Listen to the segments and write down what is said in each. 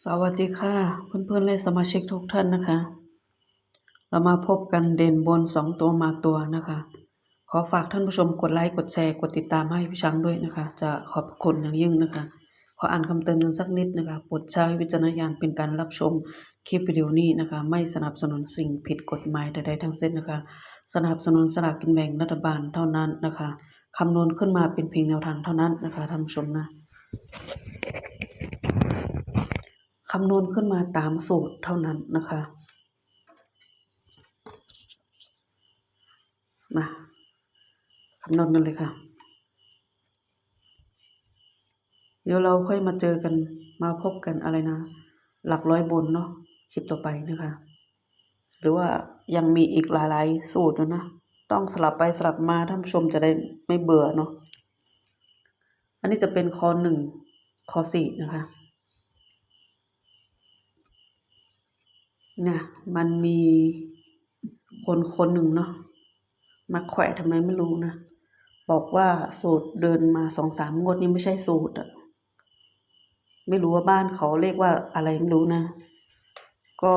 สวัสดีค่ะเพื่อนๆและสมาชิกทุกท่านนะคะ เรามาพบกันเด่นบนสองตัวมาตัวนะคะ ขอฝากท่านผู้ชมกดไลค์กดแชร์กดติดตามให้พี่ช้างด้วยนะคะ จะขอบคุณอย่างยิ่งนะคะ ขออ่านคำเตือนกันสักนิดนะคะโปรดใช้วิจารณญาณเป็นการรับชมคลิปวิดีโอนี้นะคะ ไม่สนับสนุนสิ่งผิดกฎหมายใดๆทั้งสิ้นนะคะ สนับสนุนสลากกินแบ่งรัฐบาลเท่านั้นนะคะคำนวณขึ้นมาเป็นเพียงแนวทางเท่านั้นนะคะท่านผู้ชมนะ คำนวณขึ้นมาตามสูตรเท่านั้นนะคะมาคำนวณกันเลยค่ะ เดี๋ยวเราค่อยมาเจอกันมาพบกันอะไรนะ หลักร้อยบนเนาะคลิปต่อไปนะคะ หรือว่ายังมีอีกหลายๆ สูตรนะ ต้องสลับไปสลับมาท่านผู้ชมจะได้ไม่เบื่อเนาะอันนี้จะเป็นคอหนึ่งคอสี่นะคะ นะมันมีคนคนหนึ่งเนาะมาแขวะทำไมไม่รู้นะ บอกว่าสูตรเดินมาสองสามงวดนี้ไม่ใช่สูตรอะไม่รู้ว่าบ้านเขาเรียกว่าอะไรไม่รู้นะ ก็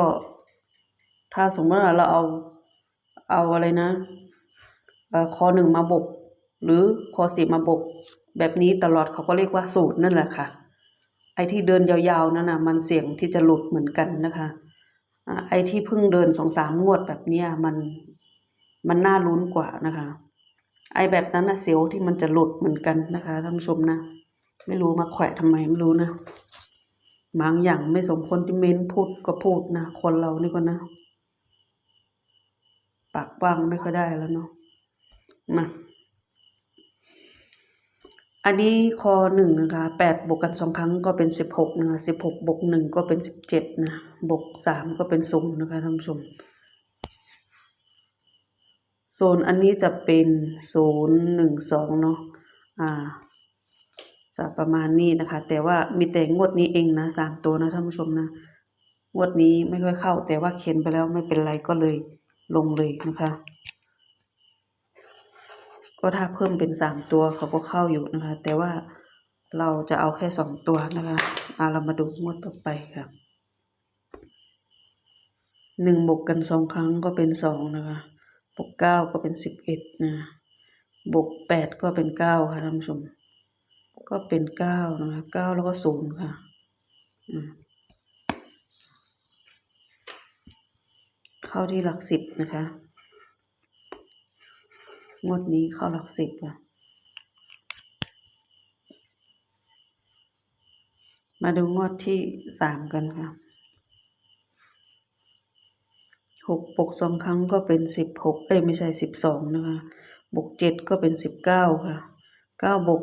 ถ้าสมมติว่าเราเอาเอาอะไรนะเออคอหนึ่งมาบก หรือคอสี่มาบก แบบนี้ตลอดเขาก็เรียกว่าสูตรนั่นแหละค่ะ ไอ้ที่เดินยาวๆนั่นน่ะมันเสี่ยงที่จะหลุดเหมือนกันนะคะ ไอ้ที่เพิ่งเดินสองสามงวดแบบเนี้ยมันมันน่าลุ้นกว่านะคะ ไอ้แบบนั้นนะเสียวที่มันจะหลุดเหมือนกันนะคะท่านผู้ชมนะ ไม่รู้มาแขวะทำไมไม่รู้นะบางอย่างไม่สมควรที่เม้นพูดก็พูดนะ คนเรานี่ก็นะ ปากว่างไม่ค่อยได้แล้วเนาะมา อันนี้คอหนึ่งนะคะแปดบวกกันสองครั้งก็เป็นสิบหกนะคะสิบหกบวกหนึ่งก็เป็นสิบเจ็ดนะบวกสามก็เป็นศูนย์นะคะท่านผู้ชมโซนอันนี้จะเป็นศูนย์หนึ่งสองเนาะอ่าจะประมาณนี้นะคะ แต่ว่ามีแต่งวดนี้เองนะสามตัวนะท่านผู้ชมนะงวดนี้ไม่ค่อยเข้า แต่ว่าเขียนไปแล้วไม่เป็นไรก็เลยลงเลยนะคะ ก็ถ้าเพิ่มเป็นสามตัวเขาก็เข้าอยู่นะคะ แต่ว่าเราจะเอาแค่สองตัวนะคะอาเรามาดูงวดต่อไปค่ะหนึ่งบวกกันสองครั้งก็เป็นสองนะคะบวกเก้าก็เป็นสิบเอ็ดนะบวกแปดก็เป็นเก้าค่ะท่านผู้ชม ก็เป็นเก้านะคะเก้าแล้วก็ศูนย์ค่ะเข้าที่หลักสิบนะคะ งวดนี้เข้าหลักสิบอะ มาดูงวดที่สามกันค่ะหกบวกสองครั้งก็เป็นสิบหกเอ้ยไม่ใช่สิบสองนะคะบวกเจ็ดก็เป็นสิบเก้าค่ะเก้าบวก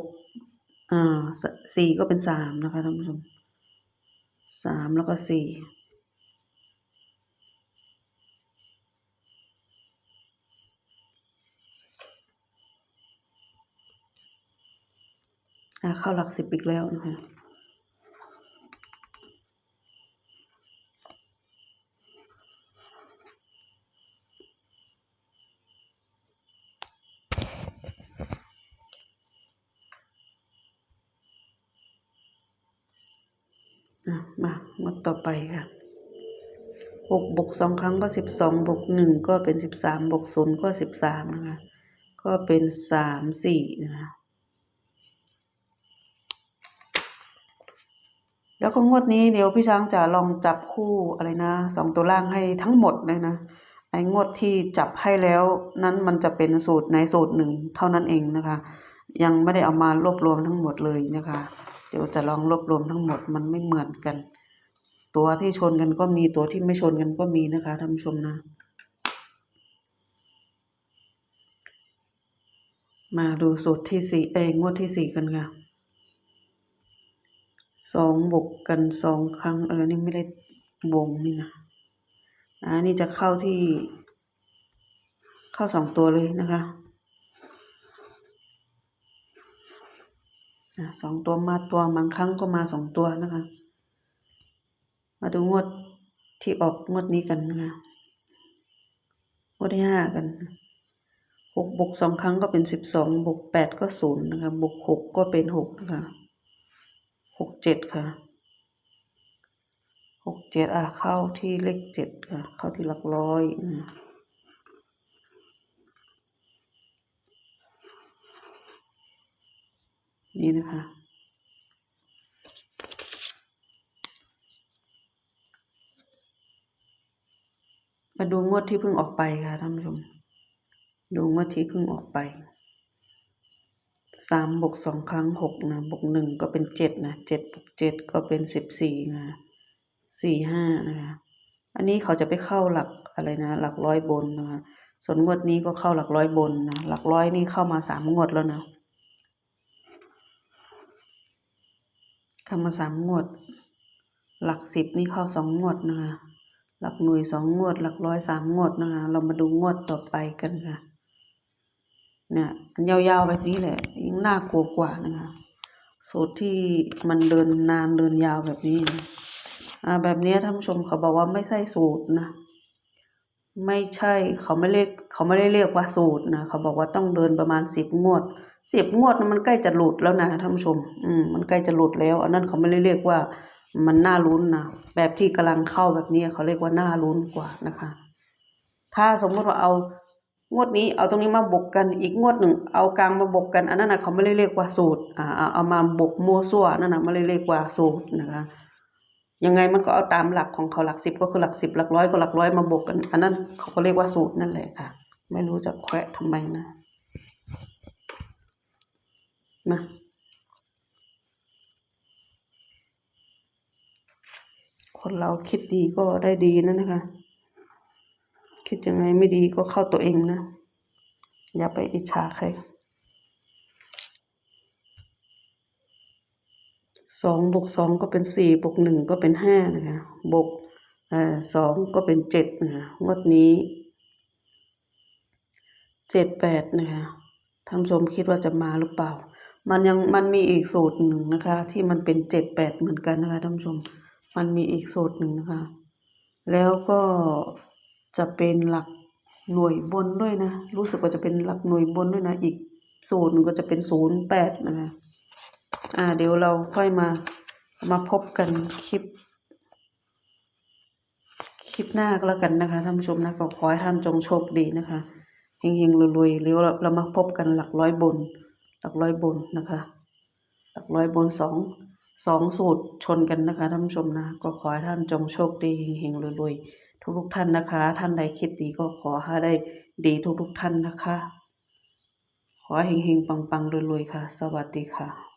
อ่าสสี่ก็เป็นสามนะคะท่านผู้ชมสามแล้วก็สี่ เข้าหลักสิบอีกแล้วนะคะอะมางดต่อไปค่ะหกบวกสองครั้งก็สิบสองบวกหนึ่งก็เป็นสิบสามบวกศูนย์ก็สิบสามนะคะ ก็เป็นสามสี่นะคะ แล้วก็งวดนี้เดี๋ยวพี่ช้างจะลองจับคู่อะไรนะสองตัวล่างให้ทั้งหมดเลยนะไอ้งวดที่จับให้แล้วนั้นมันจะเป็นสูตรในสูตรหนึ่งเท่านั้นเองนะคะ ยังไม่ได้เอามารวบรวมทั้งหมดเลยนะคะ เดี๋ยวจะลองรวบรวมทั้งหมดมันไม่เหมือนกัน ตัวที่ชนกันก็มีตัวที่ไม่ชนกันก็มีนะคะท่านผู้ชมนะ มาดูสูตรที่สี่เองงวดที่สี่กันค่ะ สองบวกกันสองครั้ง เออ นี่ไม่ได้วงนี่นะอ่านี่จะเข้าที่ เข้าสองตัวเลยนะคะอ่าสองตัวมาตัวบางครั้งก็มาสองตัวนะคะ มาดูงวดที่ออกงวดนี้กันนะคะงวดที่ห้ากันหกบวกสองครั้งก็เป็นสิบสองบวกแปดก็ศูนย์นะคะบวกหกก็เป็นหกนะคะ กเจ็ดค่ะหกเจ็ดอะเข้าที่เลขเจ็ดค่ะ เข้าที่หลักร้อยนะนี่นะคะ มาดูงวดที่เพิ่งออกไปค่ะท่านผู้ชม ดูงวดที่เพิ่งออกไป สามบวกสองครั้งหกนะบวกหนึ่งก็เป็นเจ็ดนะเจ็ดบวกเจ็ดก็เป็นสิบสี่นะสี่ห้านะคะอันนี้เขาจะไปเข้าหลักอะไรนะ หลักร้อยบนนะคะส่วนงวดนี้ก็เข้าหลักร้อยบนนะหลักร้อยนี่เข้ามาสามงวดแล้วนะเข้ามาสามงวด หลักสิบนี่เข้าสองงวดนะคะหลักหน่วยสองงวด หลักร้อยสามงวดนะคะเรามาดูงวดต่อไปกันค่ะเนี่ยยาวๆแบบนี้แหละยิ่ง น่ากลัวกว่านะคะสูตรที่มันเดินนานเดินยาวแบบนี้นะอ่าแบบนี้ท่านผู้ชมเขาบอกว่าไม่ใช่สูตรนะ ไม่ใช่เขาไม่เรียกเขาไม่ได้เรียกว่าสูตรนะเขาบอกว่าต้องเดินประมาณสิบงวดสิบงวดมันใกล้จะหลุดแล้วนะท่านผู้ชม อืมมันใกล้จะหลุดแล้ว อันนั้นเขาไม่ได้เรียกว่ามันน่าลุ้นนะแบบที่กำลังเข้าแบบนี้เขาเรียกว่าน่าลุ้นกว่านะคะ ถ้าสมมติว่าเอา งวดนี้เอาตรงนี้มาบวกกันอีกงวดหนึ่งเอากลางมาบวกกันอันนั้นนะเขาไม่เรียกว่าสูตรอ่าเอามาบวกมั่วซั่วนั่นนะไม่เรียกว่าสูตรนะคะยังไงมันก็เอาตามหลักของเขาหลักสิบก็คือหลักสิบหลักร้อยก็หลักร้อยมาบวกกัน อันนั้นเขาก็เรียกว่าสูตรนั่นแหละค่ะ ไม่รู้จะแควะทำไมนะมาคนเราคิดดีก็ได้ดีนั่นนะคะ คิดยังไงไม่ดีก็เข้าตัวเองนะ อย่าไปอิจฉาใครสองบวกสองก็เป็นสี่บวกหนึ่งก็เป็นห้านะคะบวกสองก็เป็นเจ็ดนะคะงวดนี้เจ็ดแปดนะคะท่านผู้ชมคิดว่าจะมาหรือเปล่า มันยังมันมีอีกสูตรหนึ่งนะคะ ที่มันเป็นเจ็ดแปดเหมือนกันนะคะท่านผู้ชม มันมีอีกสูตรหนึ่งนะคะ แล้วก็ จะเป็นหลักหน่วยบนด้วยนะ รู้สึกว่าจะเป็นหลักหน่วยบนด้วยนะ อีกสูตรหนึงก็จะเป็นศูนย์แปดนะคะอ่า เดี๋ยวเราค่อยมามาพบกันคลิป คลิปหน้าก็แล้วกันนะคะท่านผู้ชมนะก็ขอให้ท่านจงโชคดีนะคะเฮงๆรวยๆเดี๋ยวเราเรามาพบกันหลักร้อยบน หลักร้อยบนนะคะ หลักร้อยบนสองสองสูตรชนกันนะคะท่านผู้ชมนะ ก็ขอให้ท่านจงโชคดีเฮงๆรวยๆ ทุกๆท่านนะคะ ท่านใดคิดดีก็ขอให้ได้ดีทุกๆท่านนะคะ ขอเฮงเฮงๆปังๆรวยๆค่ะ สวัสดีค่ะ